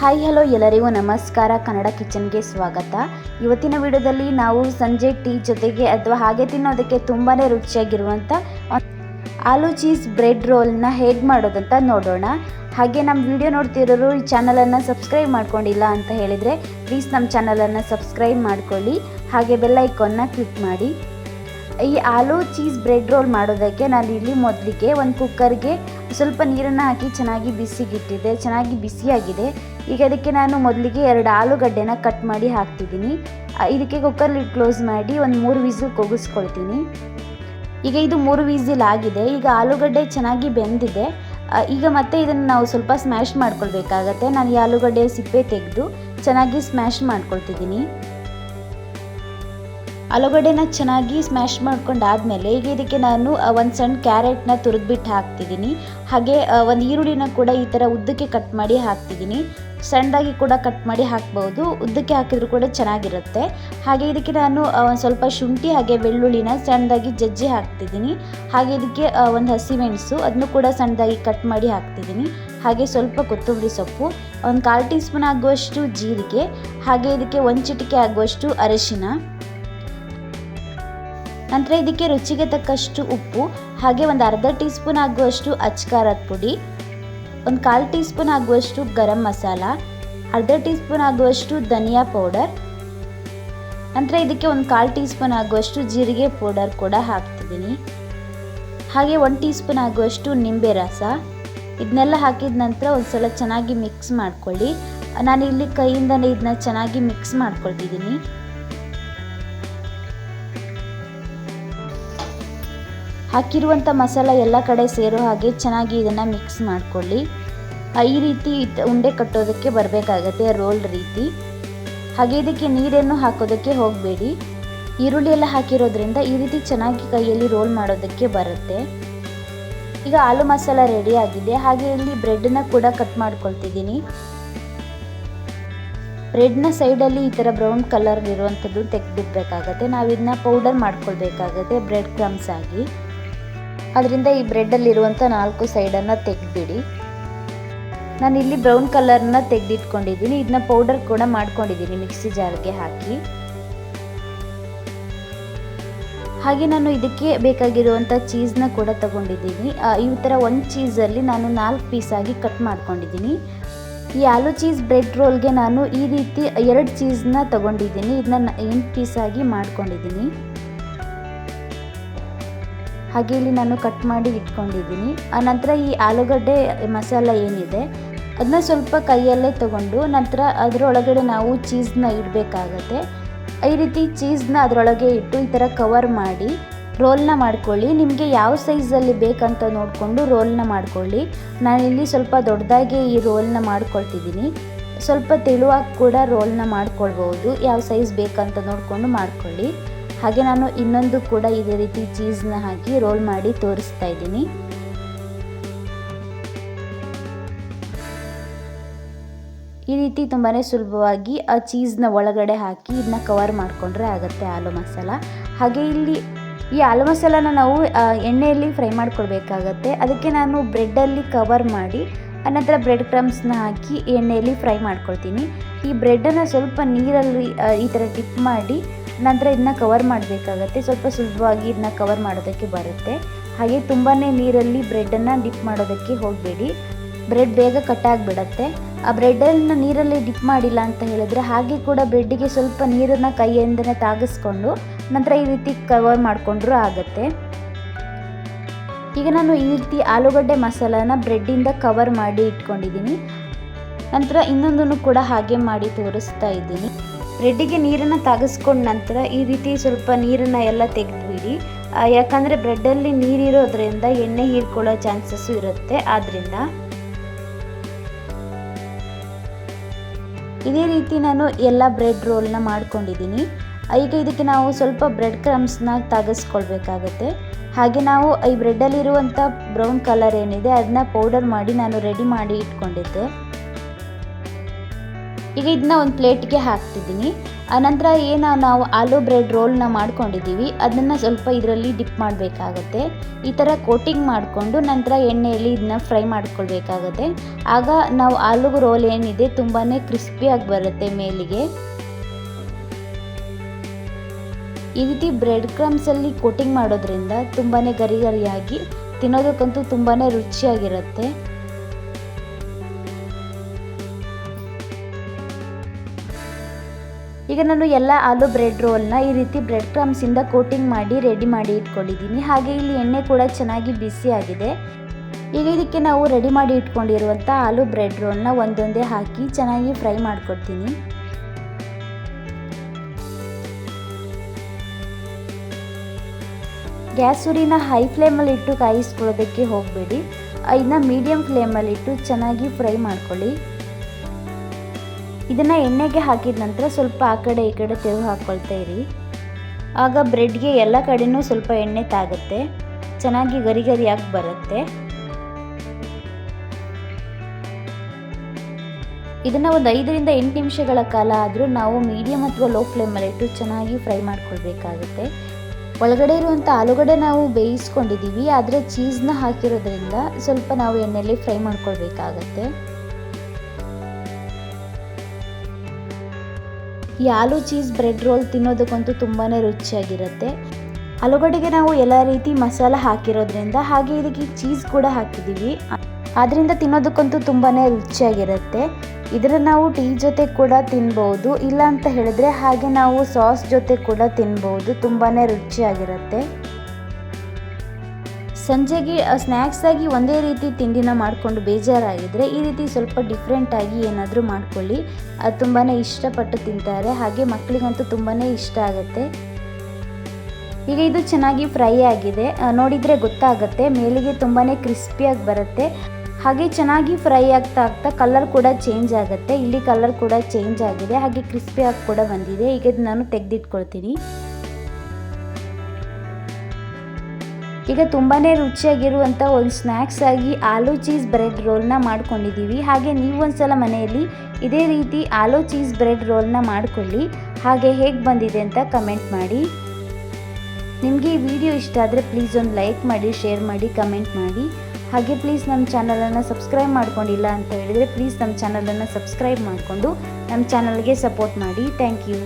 Hi hello ಎಲ್ಲರಿಗೂ ನಮಸ್ಕಾರ. ಕನ್ನಡ ಕಿಚನ್ಗೆ ಸ್ವಾಗತ. ಇವತ್ತಿನ ವಿಡಿಯೋದಲ್ಲಿ ನಾವು ಸಂಜೆ ಟೀ ಜೊತೆಗೆ ಅಥವಾ ಹಾಗೆ ತಿನ್ನೋದಕ್ಕೆ ತುಂಬಾ ರುಚಿಯಾಗಿರುವಂಥ ಆಲೂ ಚೀಸ್ ಬ್ರೆಡ್ ರೋಲ್ನ ಹೇಗೆ ಮಾಡೋದಂತ ನೋಡೋಣ. ಹಾಗೆ ನಮ್ಮ ವಿಡಿಯೋ ನೋಡ್ತಿರೋರು ಈ ಚಾನಲನ್ನು ಸಬ್ಸ್ಕ್ರೈಬ್ ಮಾಡ್ಕೊಂಡಿಲ್ಲ ಅಂತ ಹೇಳಿದರೆ ಪ್ಲೀಸ್ ನಮ್ಮ ಚಾನಲನ್ನು ಸಬ್ಸ್ಕ್ರೈಬ್ ಮಾಡ್ಕೊಳ್ಳಿ. ಹಾಗೆ ಬೆಲ್ ಐಕಾನ್ನ ಕ್ಲಿಕ್ ಮಾಡಿ. ಈ ಆಲೂ ಚೀಸ್ ಬ್ರೆಡ್ ರೋಲ್ ಮಾಡೋದಕ್ಕೆ ನಾನು ಇಲ್ಲಿ ಮೊದಲಿಗೆ ಒಂದು ಕುಕ್ಕರ್ಗೆ ಸ್ವಲ್ಪ ನೀರನ್ನು ಹಾಕಿ ಚೆನ್ನಾಗಿ ಬಿಸಿಗಿಟ್ಟಿದೆ, ಚೆನ್ನಾಗಿ ಬಿಸಿಯಾಗಿದೆ. ಈಗ ಅದಕ್ಕೆ ನಾನು ಮೊದಲಿಗೆ ಎರಡು ಆಲೂಗಡ್ಡೆನ ಕಟ್ ಮಾಡಿ ಹಾಕ್ತಿದ್ದೀನಿ. ಇದಕ್ಕೆ ಕುಕ್ಕರ್ ಲಿಡ್ ಕ್ಲೋಸ್ ಮಾಡಿ ಒಂದು ಮೂರು ವಿಸಿಲ್ ಕೂಗಿಸ್ಕೊಳ್ತೀನಿ. ಈಗ ಇದು ಮೂರು ವಿಸಿಲ್ ಆಗಿದೆ. ಈಗ ಆಲೂಗಡ್ಡೆ ಚೆನ್ನಾಗಿ ಬೆಂದಿದೆ. ಈಗ ಮತ್ತೆ ಇದನ್ನು ನಾವು ಸ್ವಲ್ಪ ಸ್ಮ್ಯಾಶ್ ಮಾಡ್ಕೊಳ್ಬೇಕಾಗತ್ತೆ. ನಾನು ಈ ಆಲೂಗಡ್ಡೆ ಸಿಪ್ಪೆ ತೆಗೆದು ಚೆನ್ನಾಗಿ ಸ್ಮ್ಯಾಶ್ ಮಾಡ್ಕೊಳ್ತಿದ್ದೀನಿ. ಆಲೂಗಡ್ಡೆನ ಚೆನ್ನಾಗಿ ಸ್ಮ್ಯಾಶ್ ಮಾಡ್ಕೊಂಡಾದ್ಮೇಲೆ ಈಗ ಇದಕ್ಕೆ ನಾನು ಒಂದು ಸಣ್ಣ ಕ್ಯಾರೆಟ್ನ ತುರಿದ್ಬಿಟ್ಟು ಹಾಕ್ತಿದ್ದೀನಿ. ಹಾಗೆ ಒಂದು ಈರುಳ್ಳಿನ ಕೂಡ ಈ ಥರ ಉದ್ದಕ್ಕೆ ಕಟ್ ಮಾಡಿ ಹಾಕ್ತಿದ್ದೀನಿ. ಸಣ್ಣದಾಗಿ ಕೂಡ ಕಟ್ ಮಾಡಿ ಹಾಕ್ಬೋದು. ಉದ್ದಕ್ಕೆ ಹಾಕಿದ್ರು ಕೂಡ ಚೆನ್ನಾಗಿರುತ್ತೆ. ಹಾಗೆ ಇದಕ್ಕೆ ನಾನು ಒಂದು ಸ್ವಲ್ಪ ಶುಂಠಿ ಹಾಗೆ ಬೆಳ್ಳುಳ್ಳಿನ ಸಣ್ಣದಾಗಿ ಜಜ್ಜಿ ಹಾಕ್ತಿದ್ದೀನಿ. ಹಾಗೆ ಇದಕ್ಕೆ ಒಂದು ಹಸಿಮೆಣಸು ಅದನ್ನು ಕೂಡ ಸಣ್ಣದಾಗಿ ಕಟ್ ಮಾಡಿ ಹಾಕ್ತಿದ್ದೀನಿ. ಹಾಗೆ ಸ್ವಲ್ಪ ಕೊತ್ತಂಬರಿ ಸೊಪ್ಪು, ಒಂದು ಕಾಲು ಟೀ ಸ್ಪೂನ್ ಆಗುವಷ್ಟು ಜೀರಿಗೆ, ಹಾಗೆ ಇದಕ್ಕೆ ಒಂದು ಚಿಟಿಕೆ ಆಗುವಷ್ಟು ಅರಿಶಿನ. ನಂತರ ಇದಕ್ಕೆ ರುಚಿಗೆ ತಕ್ಕಷ್ಟು ಉಪ್ಪು, ಹಾಗೆ ಒಂದು ಅರ್ಧ ಟೀ ಸ್ಪೂನ್ ಆಗುವಷ್ಟು ಅಚ್ಕಾರದ ಪುಡಿ, ಒಂದು ಕಾಲು ಟೀ ಸ್ಪೂನ್ ಆಗುವಷ್ಟು ಗರಂ ಮಸಾಲ, ಅರ್ಧ ಟೀ ಸ್ಪೂನ್ ಆಗುವಷ್ಟು ಧನಿಯಾ ಪೌಡರ್, ನಂತರ ಇದಕ್ಕೆ ಒಂದು ಕಾಲು ಟೀ ಸ್ಪೂನ್ ಆಗುವಷ್ಟು ಜೀರಿಗೆ ಪೌಡರ್ ಕೂಡ ಹಾಕ್ತಿದ್ದೀನಿ. ಹಾಗೆ ಒಂದು ಟೀ ಸ್ಪೂನ್ ಆಗುವಷ್ಟು ನಿಂಬೆ ರಸ, ಇದನ್ನೆಲ್ಲ ಹಾಕಿದ ನಂತರ ಒಂದು ಸಲ ಚೆನ್ನಾಗಿ ಮಿಕ್ಸ್ ಮಾಡ್ಕೊಳ್ಳಿ. ನಾನು ಇಲ್ಲಿ ಕೈಯಿಂದನೇ ಇದನ್ನ ಚೆನ್ನಾಗಿ ಮಿಕ್ಸ್ ಮಾಡ್ಕೊಳ್ತಿದ್ದೀನಿ. ಹಾಕಿರುವಂಥ ಮಸಾಲ ಎಲ್ಲ ಕಡೆ ಸೇರೋ ಹಾಗೆ ಚೆನ್ನಾಗಿ ಇದನ್ನು ಮಿಕ್ಸ್ ಮಾಡ್ಕೊಳ್ಳಿ. ಈ ರೀತಿ ಉಂಡೆ ಕಟ್ಟೋದಕ್ಕೆ ಬರಬೇಕಾಗತ್ತೆ ರೋಲ್ ರೀತಿ. ಹಾಗೆ ಇದಕ್ಕೆ ನೀರನ್ನು ಹಾಕೋದಕ್ಕೆ ಹೋಗಬೇಡಿ. ಈರುಳ್ಳಿ ಎಲ್ಲ ಹಾಕಿರೋದ್ರಿಂದ ಈ ರೀತಿ ಚೆನ್ನಾಗಿ ಕೈಯಲ್ಲಿ ರೋಲ್ ಮಾಡೋದಕ್ಕೆ ಬರುತ್ತೆ. ಈಗ ಆಲೂ ಮಸಾಲ ರೆಡಿ ಆಗಿದೆ. ಹಾಗೆ ಇಲ್ಲಿ ಬ್ರೆಡ್ನ ಕೂಡ ಕಟ್ ಮಾಡ್ಕೊಳ್ತಿದ್ದೀನಿ. ಬ್ರೆಡ್ನ ಸೈಡಲ್ಲಿ ಈ ಥರ ಬ್ರೌನ್ ಕಲರ್ ಇರುವಂಥದ್ದು ತೆಗೆದಿಡ್ಬೇಕಾಗತ್ತೆ. ನಾವು ಇದನ್ನ ಪೌಡರ್ ಮಾಡ್ಕೊಳ್ಬೇಕಾಗತ್ತೆ ಬ್ರೆಡ್ ಕ್ರಮ್ಸ್ ಆಗಿ. ಅದರಿಂದ ಈ ಬ್ರೆಡ್ಡಲ್ಲಿರುವಂಥ ನಾಲ್ಕು ಸೈಡನ್ನು ತೆಗೆದ್ಬಿಡಿ ನಾನು ಇಲ್ಲಿ ಬ್ರೌನ್ ಕಲರ್ನ ತೆಗೆದಿಟ್ಕೊಂಡಿದ್ದೀನಿ. ಇದನ್ನ ಪೌಡರ್ ಕೂಡ ಮಾಡ್ಕೊಂಡಿದ್ದೀನಿ ಮಿಕ್ಸಿ ಜಾರ್ಗೆ ಹಾಕಿ. ಹಾಗೆ ನಾನು ಇದಕ್ಕೆ ಬೇಕಾಗಿರುವಂಥ ಚೀಸ್ನ ಕೂಡ ತಗೊಂಡಿದ್ದೀನಿ. ಈ ಥರ ಒಂದು ಚೀಸಲ್ಲಿ ನಾನು ನಾಲ್ಕು ಪೀಸಾಗಿ ಕಟ್ ಮಾಡ್ಕೊಂಡಿದ್ದೀನಿ. ಈ ಆಲೂ ಚೀಸ್ ಬ್ರೆಡ್ ರೋಲ್ಗೆ ನಾನು ಈ ರೀತಿ ಎರಡು ಚೀಸ್ನ ತಗೊಂಡಿದ್ದೀನಿ. ಇದನ್ನ ಎಂಟು ಪೀಸಾಗಿ ಮಾಡ್ಕೊಂಡಿದ್ದೀನಿ. ಹಾಗೆ ಇಲ್ಲಿ ನಾನು ಕಟ್ ಮಾಡಿ ಇಟ್ಕೊಂಡಿದ್ದೀನಿ. ನಂತರ ಈ ಆಲೂಗಡ್ಡೆ ಮಸಾಲ ಏನಿದೆ ಅದನ್ನ ಸ್ವಲ್ಪ ಕೈಯಲ್ಲೇ ತಗೊಂಡು ನಂತರ ಅದರೊಳಗಡೆ ನಾವು ಚೀಸ್ನ ಇಡಬೇಕಾಗತ್ತೆ. ಈ ರೀತಿ ಚೀಸ್ನ ಅದರೊಳಗೆ ಇಟ್ಟು ಈ ಥರ ಕವರ್ ಮಾಡಿ ರೋಲ್ನ ಮಾಡ್ಕೊಳ್ಳಿ. ನಿಮಗೆ ಯಾವ ಸೈಜಲ್ಲಿ ಬೇಕಂತ ನೋಡಿಕೊಂಡು ರೋಲ್ನ ಮಾಡ್ಕೊಳ್ಳಿ. ನಾನಿಲ್ಲಿ ಸ್ವಲ್ಪ ದೊಡ್ಡದಾಗಿ ಈ ರೋಲ್ನ ಮಾಡ್ಕೊಳ್ತಿದ್ದೀನಿ. ಸ್ವಲ್ಪ ತೆಳುವಾಗಿ ಕೂಡ ರೋಲ್ನ ಮಾಡ್ಕೊಳ್ಬೋದು ಯಾವ ಸೈಜ್ ಬೇಕಂತ ನೋಡಿಕೊಂಡು ಮಾಡ್ಕೊಳ್ಳಿ. ಹಾಗೆ ನಾನು ಇನ್ನೊಂದು ಕೂಡ ಇದೇ ರೀತಿ ಚೀಸ್ನ ಹಾಕಿ ರೋಲ್ ಮಾಡಿ ತೋರಿಸ್ತಾ ಇದ್ದೀನಿ. ಈ ರೀತಿ ತುಂಬಾ ಸುಲಭವಾಗಿ ಆ ಚೀಸ್ನ ಒಳಗಡೆ ಹಾಕಿ ಇದನ್ನ ಕವರ್ ಮಾಡಿಕೊಂಡ್ರೆ ಆಗುತ್ತೆ ಆಲೂ ಮಸಾಲ. ಹಾಗೆ ಇಲ್ಲಿ ಈ ಆಲೂ ಮಸಾಲಾನ ನಾವು ಎಣ್ಣೆಯಲ್ಲಿ ಫ್ರೈ ಮಾಡ್ಕೊಳ್ಬೇಕಾಗತ್ತೆ ಅದಕ್ಕೆ ನಾನು ಬ್ರೆಡ್ಡಲ್ಲಿ ಕವರ್ ಮಾಡಿ, ಅನಂತರ ಬ್ರೆಡ್ ಕ್ರಮ್ಸ್ನ ಹಾಕಿ ಎಣ್ಣೆಯಲ್ಲಿ ಫ್ರೈ ಮಾಡ್ಕೊಳ್ತೀನಿ. ಈ ಬ್ರೆಡ್ಡನ್ನು ಸ್ವಲ್ಪ ನೀರಲ್ಲಿ ಈ ಥರ ಡಿಪ್ ಮಾಡಿ ನಂತರ ಇದನ್ನ ಕವರ್ ಮಾಡಬೇಕಾಗತ್ತೆ. ಸ್ವಲ್ಪ ಸುಲಭವಾಗಿ ಇದನ್ನ ಕವರ್ ಮಾಡೋದಕ್ಕೆ ಬರುತ್ತೆ. ಹಾಗೆ ತುಂಬಾ ನೀರಲ್ಲಿ ಬ್ರೆಡ್ಡನ್ನು ಡಿಪ್ ಮಾಡೋದಕ್ಕೆ ಹೋಗಬೇಡಿ. ಬ್ರೆಡ್ ಬೇಗ ಕಟ್ಟಾಗಿಬಿಡತ್ತೆ ಆ ಬ್ರೆಡ್ಡನ್ನು ನೀರಲ್ಲಿ ಡಿಪ್ ಮಾಡಿಲ್ಲ ಅಂತ ಹೇಳಿದ್ರೆ ಹಾಗೆ ಕೂಡ ಬ್ರೆಡ್ಡಿಗೆ ಸ್ವಲ್ಪ ನೀರನ್ನು ಕೈಯಿಂದನೇ ತಾಗಿಸ್ಕೊಂಡು ನಂತರ ಈ ರೀತಿ ಕವರ್ ಮಾಡಿಕೊಂಡ್ರೂ ಆಗುತ್ತೆ. ಈಗ ನಾನು ಈ ರೀತಿ ಆಲೂಗಡ್ಡೆ ಮಸಾಲಾನ ಬ್ರೆಡ್ಡಿಂದ ಕವರ್ ಮಾಡಿ ಇಟ್ಕೊಂಡಿದ್ದೀನಿ. ನಂತರ ಇನ್ನೊಂದನ್ನು ಕೂಡ ಹಾಗೆ ಮಾಡಿ ತೋರಿಸ್ತಾ ಇದ್ದೀನಿ. ಬ್ರೆಡ್ಡಿಗೆ ನೀರನ್ನು ತಾಗಿಸ್ಕೊಂಡ ನಂತರ ಈ ರೀತಿ ಸ್ವಲ್ಪ ನೀರನ್ನು ಎಲ್ಲ ತೆಗೆದುಬಿಡಿ. ಯಾಕಂದರೆ ಬ್ರೆಡ್ಡಲ್ಲಿ ನೀರಿರೋದ್ರಿಂದ ಎಣ್ಣೆ ಹೀರ್ಕೊಳ್ಳೋ ಚಾನ್ಸಸ್ಸು ಇರುತ್ತೆ. ಆದ್ದರಿಂದ ಇದೇ ರೀತಿ ನಾನು ಎಲ್ಲ ಬ್ರೆಡ್ ರೋಲ್ನ ಮಾಡ್ಕೊಂಡಿದ್ದೀನಿ. ಈಗ ಇದಕ್ಕೆ ನಾವು ಸ್ವಲ್ಪ ಬ್ರೆಡ್ ಕ್ರಮ್ಸ್ನ ತಾಗಿಸ್ಕೊಳ್ಬೇಕಾಗತ್ತೆ. ಹಾಗೆ ನಾವು ಈ ಬ್ರೆಡ್ಡಲ್ಲಿರುವಂಥ ಬ್ರೌನ್ ಕಲರ್ ಏನಿದೆ, ಅದನ್ನ ಪೌಡರ್ ಮಾಡಿ ನಾನು ರೆಡಿ ಮಾಡಿ ಇಟ್ಕೊಂಡಿದ್ದೆ. ಈಗ ಇದನ್ನ ಒಂದು ಪ್ಲೇಟ್ಗೆ ಹಾಕ್ತಿದ್ದೀನಿ. ಆನಂತರ ಏನು ನಾವು ಆಲೂ ಬ್ರೆಡ್ ರೋಲ್ನ ಮಾಡ್ಕೊಂಡಿದ್ದೀವಿ. ಅದನ್ನು ಸ್ವಲ್ಪ ಇದರಲ್ಲಿ ಡಿಪ್ ಮಾಡಬೇಕಾಗತ್ತೆ. ಈ ಥರ ಕೋಟಿಂಗ್ ಮಾಡಿಕೊಂಡು ನಂತರ ಎಣ್ಣೆಯಲ್ಲಿ ಇದನ್ನ ಫ್ರೈ ಮಾಡ್ಕೊಳ್ಬೇಕಾಗತ್ತೆ. ಆಗ ನಾವು ಆಲೂ ರೋಲ್ ಏನಿದೆ ತುಂಬಾ ಕ್ರಿಸ್ಪಿಯಾಗಿ ಬರುತ್ತೆ ಮೇಲಿಗೆ. ಈ ರೀತಿ ಬ್ರೆಡ್ ಕ್ರಮ್ಸಲ್ಲಿ ಕೋಟಿಂಗ್ ಮಾಡೋದ್ರಿಂದ ತುಂಬಾ ಗರಿ ಗರಿಯಾಗಿ ತಿನ್ನೋದಕ್ಕಂತೂ ತುಂಬಾ ರುಚಿಯಾಗಿರುತ್ತೆ. ಈಗ ನಾನು ಎಲ್ಲ ಆಲೂ ಬ್ರೆಡ್ ರೋಲ್ನ ಈ ರೀತಿ ಬ್ರೆಡ್ ಕ್ರಮ್ಸಿಂದ ಕೋಟಿಂಗ್ ಮಾಡಿ ರೆಡಿ ಮಾಡಿ ಇಟ್ಕೊಂಡಿದ್ದೀನಿ. ಹಾಗೆ ಇಲ್ಲಿ ಎಣ್ಣೆ ಕೂಡ ಚೆನ್ನಾಗಿ ಬಿಸಿ ಆಗಿದೆ. ಈಗ ಇದಕ್ಕೆ ನಾವು ರೆಡಿ ಮಾಡಿ ಇಟ್ಕೊಂಡಿರುವಂಥ ಆಲೂ ಬ್ರೆಡ್ ರೋಲ್ನ ಒಂದೊಂದೇ ಹಾಕಿ ಚೆನ್ನಾಗಿ ಫ್ರೈ ಮಾಡ್ಕೊಡ್ತೀನಿ. ಗ್ಯಾಸ್ ಉರಿನ ಹೈ ಫ್ಲೇಮಲ್ಲಿ ಇಟ್ಟು ಕಾಯಿಸ್ಕೊಳ್ಳೋದಕ್ಕೆ ಹೋಗಬೇಡಿ. ಇದನ್ನ ಮೀಡಿಯಮ್ ಫ್ಲೇಮಲ್ಲಿಟ್ಟು ಚೆನ್ನಾಗಿ ಫ್ರೈ ಮಾಡ್ಕೊಳ್ಳಿ. ಇದನ್ನು ಎಣ್ಣೆಗೆ ಹಾಕಿದ ನಂತರ ಸ್ವಲ್ಪ ಆ ಕಡೆ ಈ ಕಡೆ ತಿರುಗಿ ಹಾಕ್ಕೊಳ್ತಾ ಇರಿ. ಆಗ ಬ್ರೆಡ್ಗೆ ಎಲ್ಲ ಕಡೆನೂ ಸ್ವಲ್ಪ ಎಣ್ಣೆ ತಾಗುತ್ತೆ. ಚೆನ್ನಾಗಿ ಗರಿ ಗರಿಯಾಗಿ ಬರುತ್ತೆ. ಇದನ್ನು ಒಂದು ಐದರಿಂದ ಎಂಟು ನಿಮಿಷಗಳ ಕಾಲ ಆದರೂ ನಾವು ಮೀಡಿಯಮ್ ಅಥವಾ ಲೋ ಫ್ಲೇಮಲ್ಲಿಟ್ಟು ಚೆನ್ನಾಗಿ ಫ್ರೈ ಮಾಡ್ಕೊಳ್ಬೇಕಾಗುತ್ತೆ. ಒಳಗಡೆ ಇರುವಂಥ ಆಲೂಗಡ್ಡೆ ನಾವು ಬೇಯಿಸ್ಕೊಂಡಿದ್ದೀವಿ, ಆದರೆ ಚೀಸ್ನ ಹಾಕಿರೋದ್ರಿಂದ ಸ್ವಲ್ಪ ನಾವು ಎಣ್ಣೆಯಲ್ಲಿ ಫ್ರೈ ಮಾಡ್ಕೊಳ್ಬೇಕಾಗತ್ತೆ. ಈ ಆಲೂ ಚೀಸ್ ಬ್ರೆಡ್ ರೋಲ್ ತಿನ್ನೋದಕ್ಕಂತೂ ತುಂಬಾ ರುಚಿಯಾಗಿರುತ್ತೆ. ಆಲೂಗಡ್ಡೆಗೆ ನಾವು ಎಲ್ಲ ರೀತಿ ಮಸಾಲ ಹಾಕಿರೋದ್ರಿಂದ ಹಾಗೆ ಇದಕ್ಕೆ ಚೀಸ್ ಕೂಡ ಹಾಕಿದ್ದೀವಿ. ಆದ್ದರಿಂದ ತಿನ್ನೋದಕ್ಕಂತೂ ತುಂಬಾ ರುಚಿಯಾಗಿರುತ್ತೆ. ಇದರ ನಾವು ಟೀ ಜೊತೆ ಕೂಡ ತಿನ್ಬೋದು. ಇಲ್ಲ ಅಂತ ಹೇಳಿದ್ರೆ ಹಾಗೆ ನಾವು ಸಾಸ್ ಜೊತೆ ಕೂಡ ತಿನ್ಬೋದು. ತುಂಬಾ ರುಚಿಯಾಗಿರುತ್ತೆ. ಸಂಜೆಗೆ ಸ್ನ್ಯಾಕ್ಸ್ ಆಗಿ ಒಂದೇ ರೀತಿ ತಿಂಡಿನ ಮಾಡಿಕೊಂಡು ಬೇಜಾರಾಗಿದ್ದರೆ ಈ ರೀತಿ ಸ್ವಲ್ಪ ಡಿಫ್ರೆಂಟಾಗಿ ಏನಾದರೂ ಮಾಡ್ಕೊಳ್ಳಿ. ಅದು ತುಂಬಾ ಇಷ್ಟಪಟ್ಟು ತಿಂತಾರೆ. ಹಾಗೆ ಮಕ್ಕಳಿಗಂತೂ ತುಂಬಾ ಇಷ್ಟ ಆಗುತ್ತೆ. ಈಗ ಇದು ಚೆನ್ನಾಗಿ ಫ್ರೈ ಆಗಿದೆ. ನೋಡಿದರೆ ಗೊತ್ತಾಗುತ್ತೆ. ಮೇಲಿಗೆ ತುಂಬಾ ಕ್ರಿಸ್ಪಿಯಾಗಿ ಬರುತ್ತೆ. ಹಾಗೆ ಚೆನ್ನಾಗಿ ಫ್ರೈ ಆಗ್ತಾ ಆಗ್ತಾ ಕಲರ್ ಕೂಡ ಚೇಂಜ್ ಆಗುತ್ತೆ. ಇಲ್ಲಿ ಕಲರ್ ಕೂಡ ಚೇಂಜ್ ಆಗಿದೆ. ಹಾಗೆ ಕ್ರಿಸ್ಪಿಯಾಗಿ ಕೂಡ ಬಂದಿದೆ. ಈಗ ನಾನು ತೆಗೆದಿಟ್ಕೊಳ್ತೀನಿ. ಈಗ ತುಂಬಾ ರುಚಿಯಾಗಿರುವಂಥ ಒಂದು ಸ್ನ್ಯಾಕ್ಸ್ ಆಗಿ ಆಲೂ ಚೀಸ್ ಬ್ರೆಡ್ ರೋಲ್ನ ಮಾಡ್ಕೊಂಡಿದ್ದೀವಿ ಹಾಗೆ ನೀವು ಒಂದ್ಸಲ ಮನೆಯಲ್ಲಿ ಇದೇ ರೀತಿ ಆಲೂ ಚೀಸ್ ಬ್ರೆಡ್ ರೋಲ್ನ ಮಾಡ್ಕೊಳ್ಳಿ. ಹಾಗೆ ಹೇಗೆ ಬಂದಿದೆ ಅಂತ ಕಮೆಂಟ್ ಮಾಡಿ. ನಿಮಗೆ ಈ ವಿಡಿಯೋ ಇಷ್ಟ ಆದರೆ ಪ್ಲೀಸ್ ಒಂದು ಲೈಕ್ ಮಾಡಿ ಶೇರ್ ಮಾಡಿ ಕಮೆಂಟ್ ಮಾಡಿ. ಹಾಗೆ ಪ್ಲೀಸ್ ನಮ್ಮ ಚಾನಲನ್ನು ಸಬ್ಸ್ಕ್ರೈಬ್ ಮಾಡ್ಕೊಂಡಿಲ್ಲ ಅಂತ ಹೇಳಿದರೆ ಪ್ಲೀಸ್ ನಮ್ಮ ಚಾನಲನ್ನು ಸಬ್ಸ್ಕ್ರೈಬ್ ಮಾಡಿಕೊಂಡು ನಮ್ಮ ಚಾನಲ್ಗೆ ಸಪೋರ್ಟ್ ಮಾಡಿ. Thank you